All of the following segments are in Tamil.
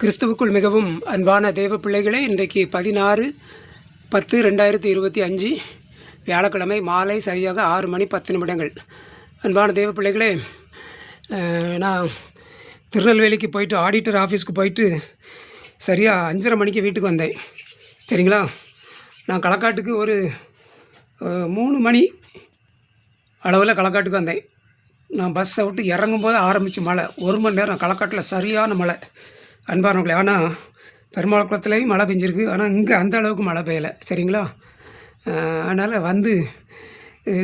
கிறிஸ்துவுக்குள் மிகவும் அன்பான தெய்வ பிள்ளைகளே இன்றைக்கு பதினாறு பத்து ரெண்டாயிரத்தி இருபத்தி அஞ்சு வியாழக்கிழமை மாலை சரியாக ஆறு மணி பத்து நிமிடங்கள். அன்பான தெய்வ பிள்ளைகளே நான் திருநெல்வேலிக்கு போயிட்டு ஆடிட்டர் ஆஃபீஸ்க்கு போயிட்டு சரியாக அஞ்சரை மணிக்கு வீட்டுக்கு வந்தேன். சரிங்களா? நான் களக்காட்டுக்கு ஒரு மூணு மணி அளவில் களக்காட்டுக்கு வந்தேன். நான் பஸ்ஸை விட்டு இறங்கும்போது ஆரம்பிச்சு மழை. ஒரு மணி நேரம் களக்காட்டில் சரியான மழை. அன்பானவர்களே ஆனால் பெருமாள் குளத்துலேயும் மழை பெஞ்சிருக்கு. ஆனால் இங்கே அந்த அளவுக்கு மழை பெய்யலை. சரிங்களா? அதனால் வந்து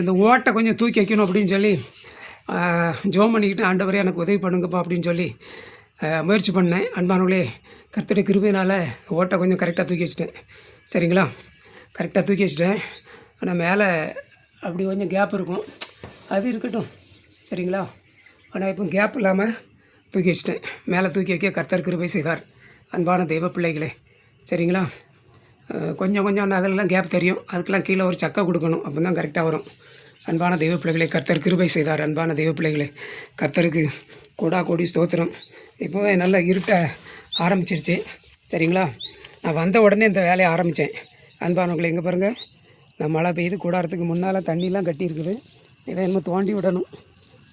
இந்த ஓட்டை கொஞ்சம் தூக்கி வைக்கணும் அப்படின்னு சொல்லி ஜோம் பண்ணிக்கிட்டு ஆண்டவரே எனக்கு உதவி பண்ணுங்கப்பா அப்படின்னு சொல்லி முயற்சி பண்ணேன். அன்பானவர்களே கருத்துடைய கிருபையினால் ஓட்டை கொஞ்சம் கரெக்டாக தூக்கி வச்சிட்டேன். சரிங்களா? கரெக்டாக தூக்கி வச்சிட்டேன். ஆனால் மேலே அப்படி கொஞ்சம் கேப் இருக்கும். அது இருக்கட்டும். சரிங்களா? ஆனால் இப்போ கேப் இல்லாமல் தூக்கி வச்சிட்டேன். மேலே தூக்கி வைக்க கர்த்தர் கிருபை செய்தார் அன்பான தெய்வ பிள்ளைகளே சரிங்களா? கொஞ்சம் கொஞ்சம் அதெல்லாம் கேப் தெரியும். அதுக்கெல்லாம் கீழே ஒரு சக்கை கொடுக்கணும். அப்போ தான் கரெக்டாக வரும். அன்பான தெய்வ பிள்ளைகளை கர்த்தர் கிருபை செய்தார். அன்பான தெய்வ பிள்ளைகளை கர்த்தருக்கு கொடா கோடி ஸ்தோத்திரம். இப்போவே நல்லா இருட்ட ஆரம்பிச்சிருச்சு. சரிங்களா? நான் வந்த உடனே இந்த வேலையை ஆரம்பித்தேன். அன்பானவங்களை எங்கே பாருங்கள் நான் மழை பெய்யுது கூடாரத்துக்கு முன்னால் தண்ணிலாம் கட்டியிருக்குது. இதை என்னமோ தோண்டி விடணும்.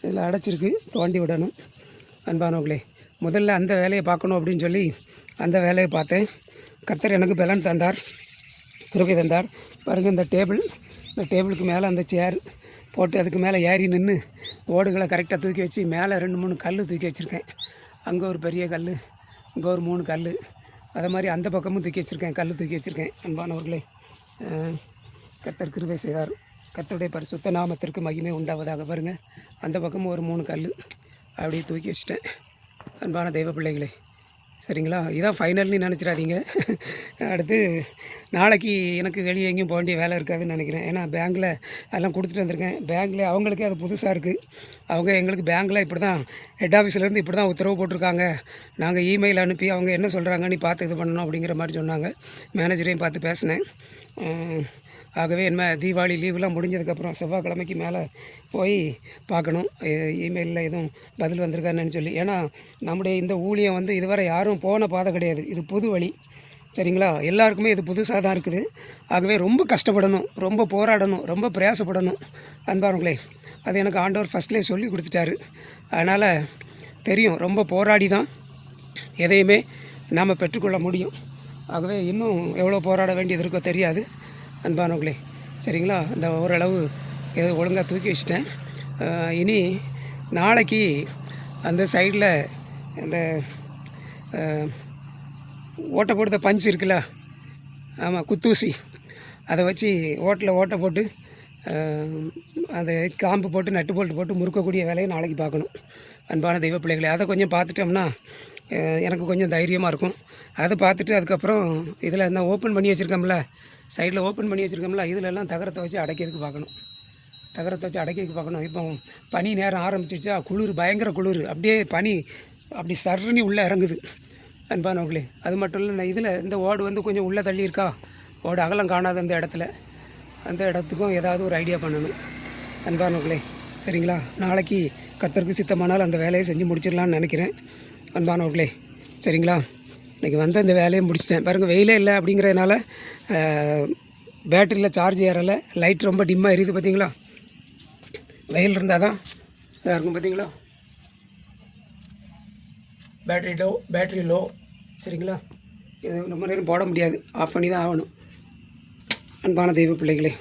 இதில் அடைச்சிருக்கு தோண்டி விடணும். அன்பானவங்களே முதல்ல அந்த வேலையை பார்க்கணும் அப்படின்னு சொல்லி அந்த வேலையை பார்த்தேன். கர்த்தர் எனக்கு பலன் தந்தார் கிருபை தந்தார். பாருங்கள் இந்த டேபிள் இந்த டேபிளுக்கு மேலே அந்த சேர் போட்டு அதுக்கு மேலே ஏறி நின்று ஓடுகளை கரெக்டாக தூக்கி வச்சு மேலே ரெண்டு மூணு கல் தூக்கி வச்சுருக்கேன். அங்கே ஒரு பெரிய கல் இங்கே ஒரு மூணு கல் அதை மாதிரி அந்த பக்கமும் தூக்கி வச்சுருக்கேன் கல் தூக்கி வச்சுருக்கேன். அன்பானவர்களே கத்தர் கர்த்தர் கிருபை செய்தார். கத்தருடைய பரிசுத்த நாமத்திற்கு மகிமை உண்டாவதாக. பாருங்கள் அந்த பக்கமும் ஒரு மூணு கல் அப்படியே தூக்கி வச்சிட்டேன். அன்பான தெய்வ பிள்ளைகளே. சரிங்களா? இதான் ஃபைனல்னு நினச்சிடாதீங்க. அடுத்து நாளைக்கு எனக்கு வெளியே எங்கேயும் போக வேண்டிய வேலை இருக்காதுன்னு நினைக்கிறேன். ஏன்னா பேங்க்கில் அதெல்லாம் கொடுத்துட்டு வந்திருக்கேன். பேங்க்கில் அவங்களுக்கே அது புதுசாக இருக்குது அவங்க எங்களுக்கு பேங்க்கில் இப்படி தான் ஹெட் ஆஃபீஸ்லேருந்து இப்படி தான் உத்தரவு போட்டிருக்காங்க. நாங்கள் இமெயில் அனுப்பி அவங்க என்ன சொல்கிறாங்க நீ பார்த்து இது பண்ணணும் அப்படிங்கிற மாதிரி சொன்னாங்க. மேனேஜரையும் பார்த்து பேசினேன். ஆகவே என்ன தீபாவளி லீவுலாம் முடிஞ்சதுக்கப்புறம் செவ்வாய்க்கிழமைக்கு மேலே போய் பார்க்கணும். இமெயிலில் எதுவும் பதில் வந்திருக்கான்னு சொல்லி ஏன்னா நம்முடைய இந்த ஊழியம் வந்து இதுவரை யாரும் போன பாதை கிடையாது. இது புது வழி. சரிங்களா? எல்லாருக்குமே இது புதுசாக தான் இருக்குது. ஆகவே ரொம்ப கஷ்டப்படணும். ரொம்ப போராடணும். ரொம்ப பிரயாசப்படணும். அன்பாருங்களே அது எனக்கு ஆண்டவர் ஃபஸ்ட்லேயே சொல்லி கொடுத்துட்டாரு. அதனால் தெரியும் ரொம்ப போராடி தான் எதையுமே நாம் பெற்றுக்கொள்ள முடியும். ஆகவே இன்னும் எவ்வளோ போராட வேண்டியது இருக்கோ தெரியாது. அன்பானவங்களே சரிங்களா? இந்த ஓரளவு ஏதோ ஒழுங்காக தூக்கி வச்சிட்டேன். இனி நாளைக்கு அந்த சைடில் இந்த ஓட்டை போடுற பஞ்ச் இருக்குல்ல? ஆமாம் குத்தூசி. அதை வச்சு ஓட்டில் ஓட்டை போட்டு அதை காம்பு போட்டு நட்டு போல்ட்டு போட்டு முறுக்கக்கூடிய வேலையை நாளைக்கு பார்க்கணும். அன்பான தெய்வ பிள்ளைகளை அதை கொஞ்சம் பார்த்துட்டோம்னா எனக்கு கொஞ்சம் தைரியமாக இருக்கும். அதை பார்த்துட்டு அதுக்கப்புறம் இதில் இந்த ஓப்பன் பண்ணி வச்சுருக்கோம்ல சைடில் ஓப்பன் பண்ணி வச்சுருக்கோம்ல இதிலெல்லாம் தகரத்தை வச்சு அடைக்கிறதுக்கு பார்க்கணும். தகரத்தை வச்சு அடைக்கிறதுக்கு பார்க்கணும். இப்போ பனி நேரம் ஆரம்பிச்சிச்சா குளிர் பயங்கர குளிர். அப்படியே பனி அப்படி சர்றனி உள்ளே இறங்குது. அன்பானவர்களே அது மட்டும் இல்லை இதில் இந்த ஓடு வந்து கொஞ்சம் உள்ளே தள்ளியிருக்கா? ஓடு அகலம் காணாத அந்த இடத்துல. அந்த இடத்துக்கும் ஏதாவது ஒரு ஐடியா பண்ணணும். அன்பானவர்களே சரிங்களா? நாளைக்கு கத்தருக்கு சித்தமானால் அந்த வேலையை செஞ்சு முடிச்சிடலான்னு நினைக்கிறேன். அன்பானவர்களே சரிங்களா? இன்றைக்கி வந்த இந்த வேலையை முடிச்சிட்டேன். பாருங்கள் வெயிலே இல்லை அப்படிங்கிறதுனால பேட்டரியில் சார்ஜ் ஏறலை லைட் ரொம்ப டிம்மாக எரியுது பார்த்தீங்களா? வெயில் இருந்தால் தான் இதாக இருக்கும் பார்த்தீங்களா? பேட்டரி லோ பேட்டரி லோ சரிங்களா? இது ரொம்ப நேரம் போட முடியாது. ஆஃப் பண்ணி தான் ஆகணும். அன்பான தெய்வ பிள்ளைகளே.